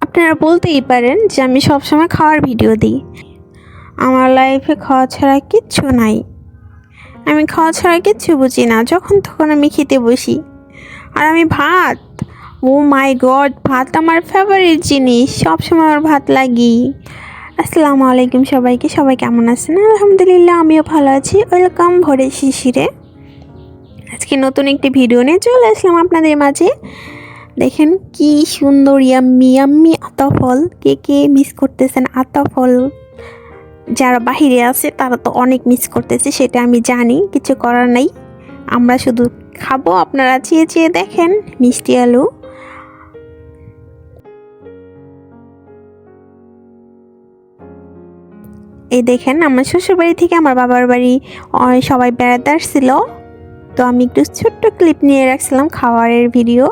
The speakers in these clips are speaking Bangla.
আপনারা বলতেই পারেন যে আমি সবসময় খাওয়ার ভিডিও দিই। আমার লাইফে খাওয়া ছাড়া কিচ্ছু নাই। আমি খাওয়া ছাড়া কিচ্ছু বুঝি না, যখন তখন আমি খেতে বসি। আর আমি ভাত? ও মাই গড, ভাত আমার ফেভারিট জিনিস, সবসময় আমার ভাত লাগি আসসালামু আলাইকুম সবাইকে, সবাই কেমন আছেন? আলহামদুলিল্লাহ, আমিও ভালো আছি। ওয়েলকাম ভরে শিশিরে। আজকে নতুন একটি ভিডিও নিয়ে চলে আসলাম আপনাদের মাঝে। দেখেন কি সুন্দর, ইয়াম্মি ইয়াম্মি, আতা ফল। কে কে মিস করতেছেন আতা ফল? যারা বাহিরে আছে, তারা তো অনেক মিস করতেছে, সেটা আমি জানি, কিছু করার নাই। আমরা শুধু খাব, আপনারা চেয়ে চেয়ে দেখেন, মিষ্টি আলু। এই দেখেন, আমার শ্বশুরবাড়ি থেকে আমার বাবার বাড়ি সবাই বেড়াতে আসছিল। তো আমি একটু ছোট্ট ক্লিপ নিয়ে রাখছিলাম খাবারের ভিডিও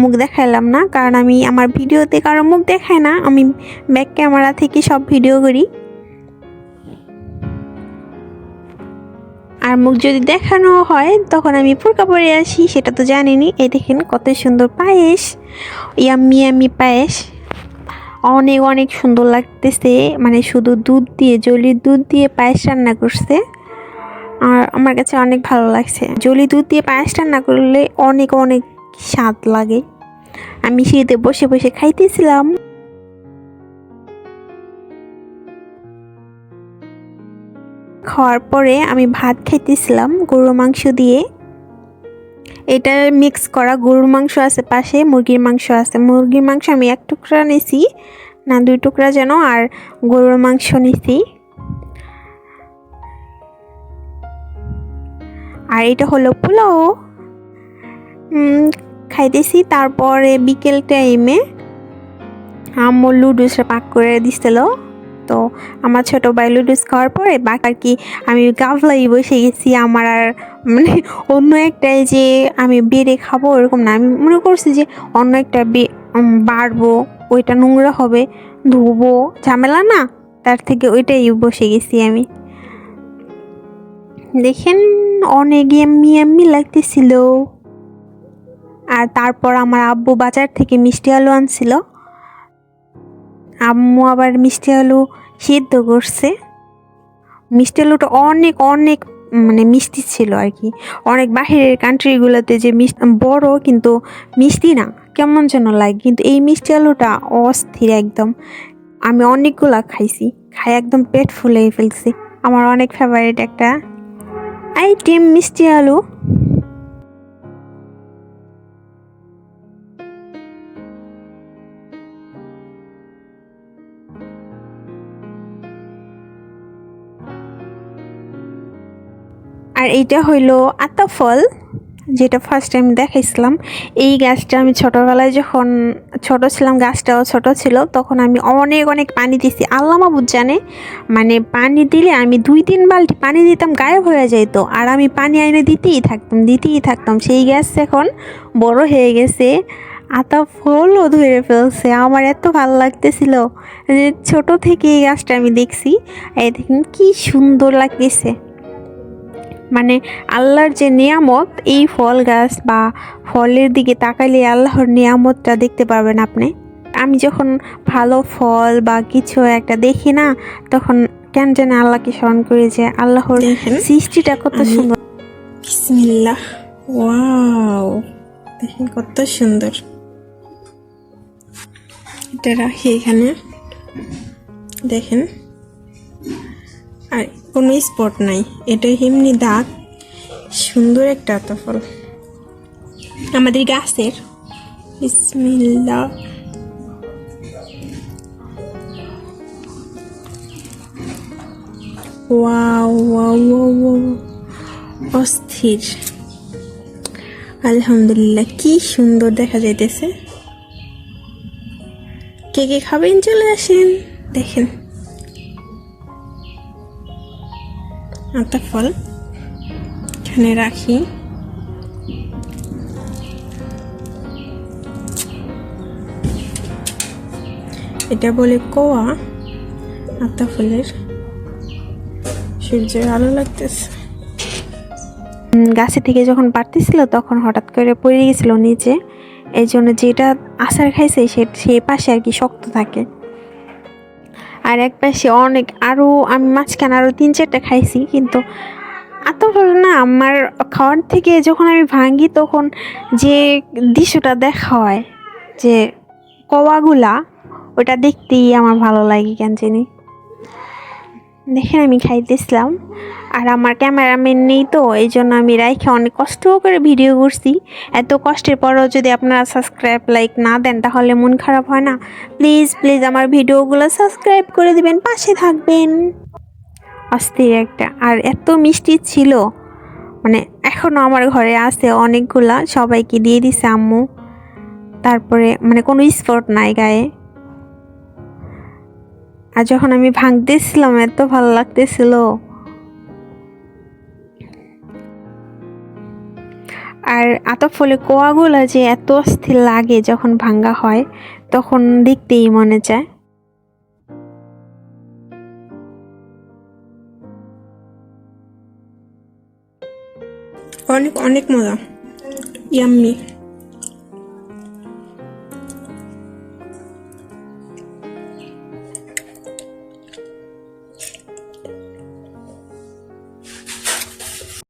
মুখ দেখাইলাম না, কারণ আমি আমার ভিডিওতে কারও মুখ দেখাই না, আমি ব্যাক ক্যামেরা থেকে সব ভিডিও করি। আর মুখ যদি দেখানো হয়, তখন আমি ফুরকা পরে আসি, সেটা তো জানিনি। এই দেখেন কত সুন্দর পায়েস ইয়াম্মি ইয়াম্মি পায়েস। অনেক অনেক সুন্দর লাগতেছে মানে শুধু দুধ দিয়ে জলির দুধ দিয়ে পায়েস রান্না করছে। আর আমার কাছে অনেক ভালো লাগছে। জলি দুধ দিয়ে পায়েস রান্না করলে অনেক অনেক স্বাদ লাগে। আমি শীতে বসে বসে খাইতেছিলাম। খাওয়ার পরে আমি ভাত খাইতেছিলাম গরুর মাংস দিয়ে। এটা মিক্স করা গরুর মাংস আছে পাশে, মুরগির মাংস আছে। মুরগির মাংস আমি এক টুকরা নিছি, না দুই টুকরা যেন, আর গরুর মাংস নিছি। আর এটা হলো পোলাও। খাইতেছি। তারপরে বিকেল টাইমে আম্মু লুডুসটা পাক করে দিছিল। তো আমার ছোট ভাই লুডুস খাওয়ার পরে বাকি কি আমি গাভলাই বসে গেছি। আমার আর মানে অন্য একটাই যে আমি বেড়ে খাব এরকম না। আমি মনে করছি যে অন্য একটা বে- বাড়বো, ওইটা নোংরা হবে, ধুবো, ঝামেলা না, তার থেকে ওইটাই বসে গেছি আমি। দেখেন, অনেক এমনি এমনি লাগতেছিল। আর তারপর আমার আব্বু বাজার থেকে মিষ্টি আলু আনছিল। আম্মু আবার মিষ্টি আলু সিদ্ধ করছে। মিষ্টি আলুটা অনেক অনেক মানে মিষ্টি ছিল আর কি। অনেক বাহিরের কান্ট্রিগুলোতে যে বড় কিন্তু মিষ্টি না, কেমন যেন লাগে। কিন্তু এই মিষ্টি আলুটা অস্থির একদম। আমি অনেকগুলা খাইছি, খাই একদম পেট ফুলে ফেলছি। আমার অনেক ফেভারিট একটা আইটেম মিষ্টি আলু। আর এইটা হইল আতা ফল, যেটা ফার্স্ট টাইম দেখাইছিলাম। এই গাছটা আমি ছোটোবেলায় যখন ছোট ছিলাম, গাছটাও ছোট ছিল, তখন আমি অনেক অনেক পানি দিছি। আল্লাহ মাবুদ জানে মানে পানি দিলে আমি দুই, তিন বালতি পানি দিতাম, গায়েব হয়ে যেত আর আমি পানি আইনে দিতেই থাকতাম দিতেই থাকতাম। সেই গাছ এখন বড় হয়ে গেছে, আতা ফলও ধরে ফেলছে। আমার এত ভালো লাগতেছিল যে ছোট থেকে এই গাছটা আমি দেখছি। এই দেখুন কী সুন্দর লাগতেছে। মানে আল্লাহর যে নিয়ামত এই ফল গাছ বা ফলের দিকে তাকাইলে আল্লাহর নিয়ামতটা দেখতে পারবেন আপনি। আমি যখন ভালো ফল বা কিছু একটা দেখি না তখন কেন যেন আল্লাহকে স্মরণ করি যে আল্লাহর সৃষ্টিটা কত সুন্দর। বিসমিল্লাহ। ওয়াও দেখেন কত সুন্দর। এটা রাখি এখানে। দেখেন। কোনো স্পট নাই। এটা এমনি দাগ, সুন্দর একটা আতা ফল আমাদের গাছের ওয়াও ওয়াও। অস্থির। আলহামদুলিল্লাহ, কি সুন্দর দেখা যাইতেছে। কে কে খাবেন চলে আসেন, দেখেন। আতা ফল এখানে রাখি। এটা বলে কোয়া আতা ফুলের। সূর্যের আলো লাগতেছে। গাছে থেকে যখন পারতেছিল তখন হঠাৎ করে পড়ে গেছিল নিচে। এই জন্য যেটা আচার খাইছে সে পাশে আর কি শক্ত থাকে। আর এক পাশে অনেক আরও আমি মাঝখানে আরও তিন চারটা খাইছি, কিন্তু এত ভালো না, আমার খাওয়ার থেকে যখন আমি ভাঙি তখন যে দৃশ্যটা দেখা হয়, যে কওয়াগুলা, ওটা দেখতেই আমার ভালো লাগে, কেন জানি। দেখে আমি খাইতেছিলাম। আর আমার ক্যামেরাম্যান নেই তো এই জন্য আমি রাইখে অনেক কষ্ট করে ভিডিও করছি। এত কষ্টের পরেও যদি আপনারা সাবস্ক্রাইব, লাইক না দেন, তাহলে মন খারাপ হয় না। প্লিজ প্লিজ আমার ভিডিওগুলো সাবস্ক্রাইব করে দিবেন, পাশে থাকবেন। অস্থির একটা। আর এত মিষ্টি ছিল। মানে এখনও আমার ঘরে আছে অনেকগুলা, সবাইকে দিয়ে দিছে আম্মু। তারপরে মানে কোনো স্পট নাই গায়ে। আর যখন আমি ভাঙতেছিলাম এত ভালো লাগতেছিল। আর আতফলে কোয়াগুলা যে এত অস্থির লাগে যখন ভাঙ্গা হয়, তখন দেখতেই মনে চায় অনেক অনেক মজা। ইয়াম্মি।